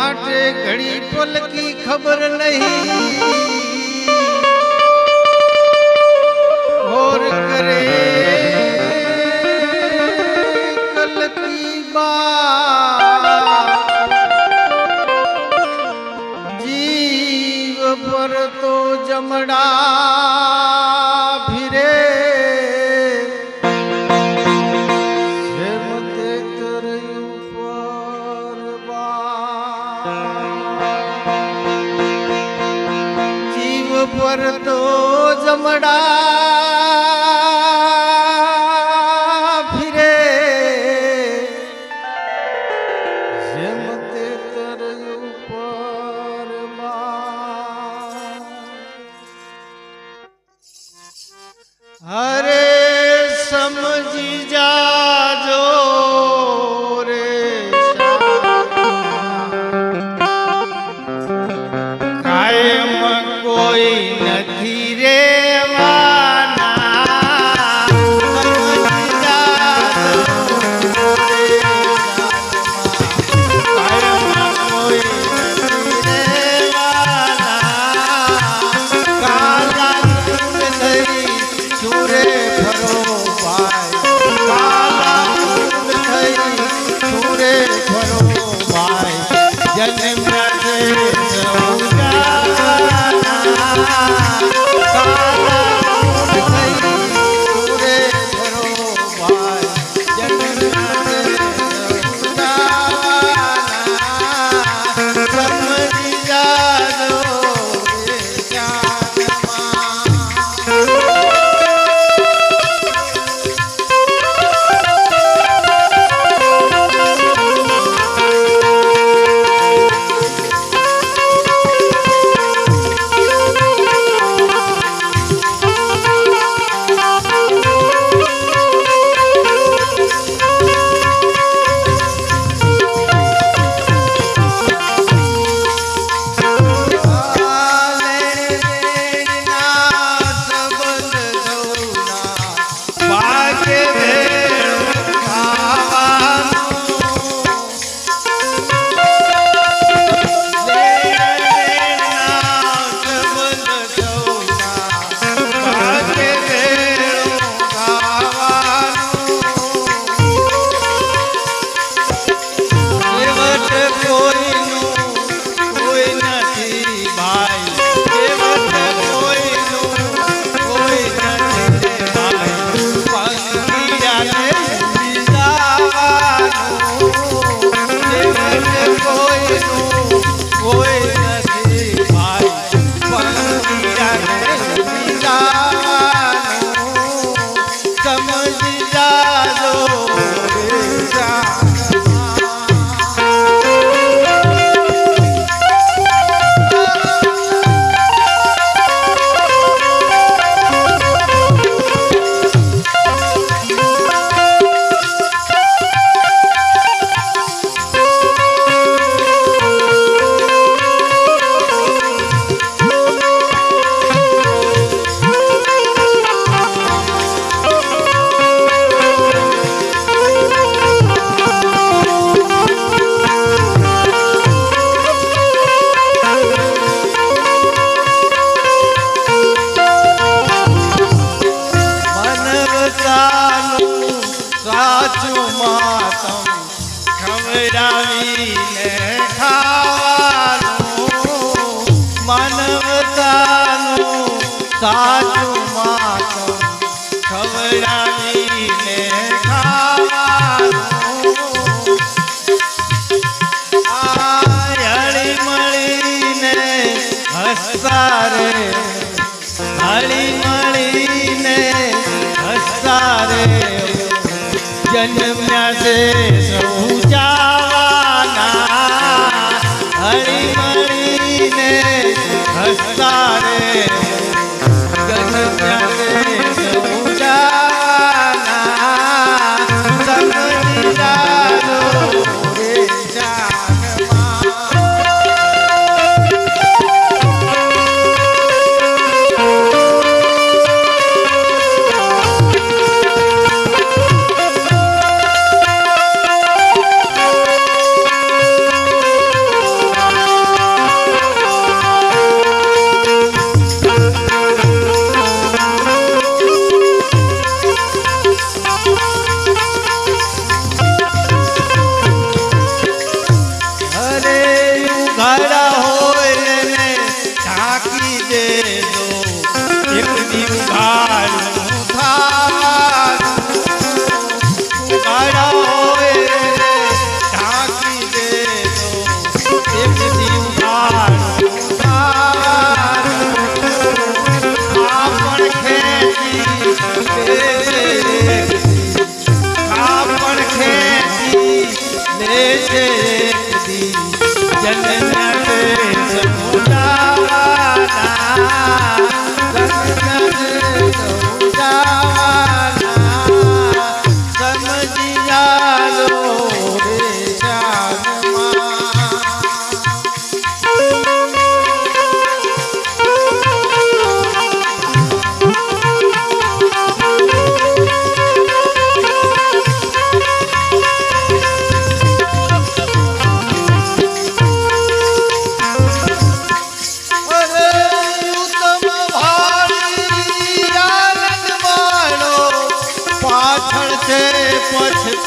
માટે ઘણી પલકી ખબર નહીં. ઓર કરે કલકી બા. જીવ પર તો જમડા પર તો જમડા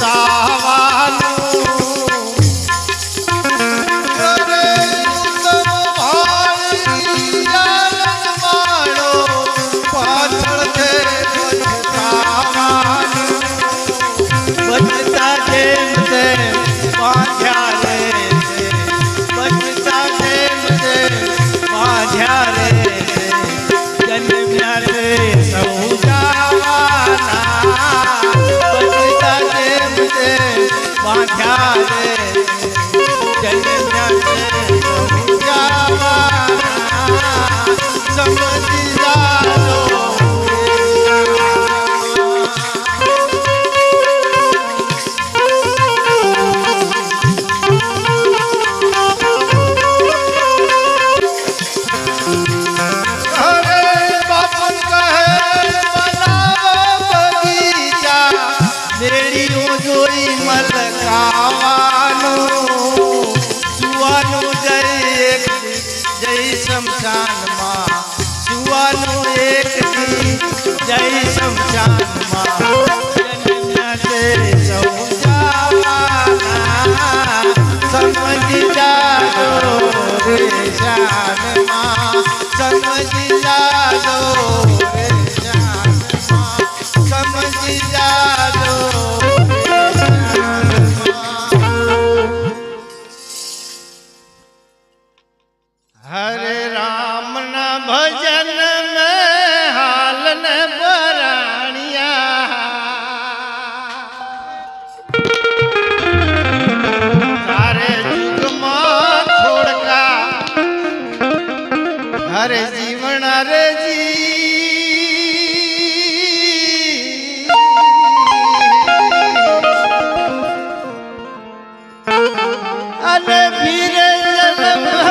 তাওয়া જય શમશાનમાં સમજી જાદો હરે જીવન હરે જી અને ફીરે જન્મ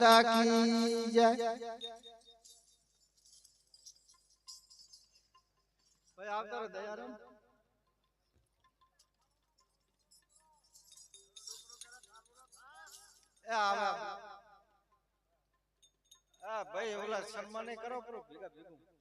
माता की जय भाई आप जरा दयाराम ભાઈ ઓલા સન્માને કરો કરો ભેગા ભેગું